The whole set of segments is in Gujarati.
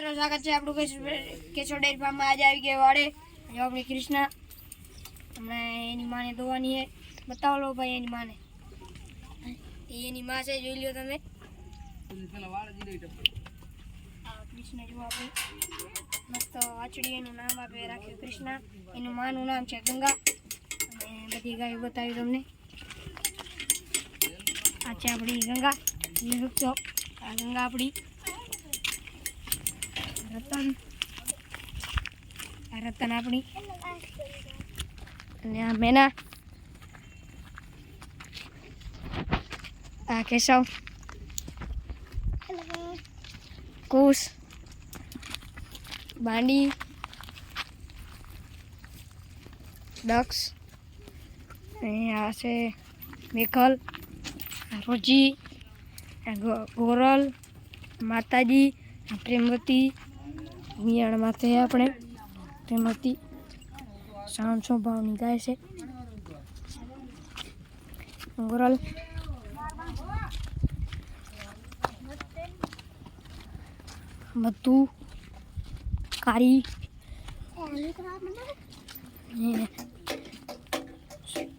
મિત્રો, સ્વાગત છે આપણું કેશોર ડેરી ફાર્મમાં આજે આવી ગયા વાડે. જો આપણી કૃષ્ણા. હમણાં એની માને ધોવાની છે. બતાવો લો ભાઈ એની માને. એની માં છે, જોઈ લ્યો તમે. કૃષ્ણ જુઓ આપણે મસ્ત વાછડી એનું નામ આપે, રાખ્યું કૃષ્ણા. એનું માનું નામ છે ગંગા. અને બધી ગાયો બતાવી તમને. આ છે આપણી ગંગા. ગંગા આપણી. આ રતન આપણી. અને આ મેના. આ કેશવ. કુશ. બાંડી. દક્ષ. આ છે મેઘલ. રોજી. ગોરલ માતાજી. પ્રેમવતી. વિયાણ માથે આપણે તેમાંથી સાતસો ભાવની ગાય છે. ગોરલ બધું કારી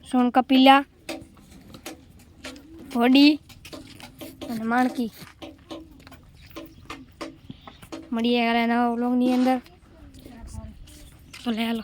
સોન કપિલા હોડી અને માણકી. મળીએ કાલે નવા વ્લોગની અંદર તો લે હાલો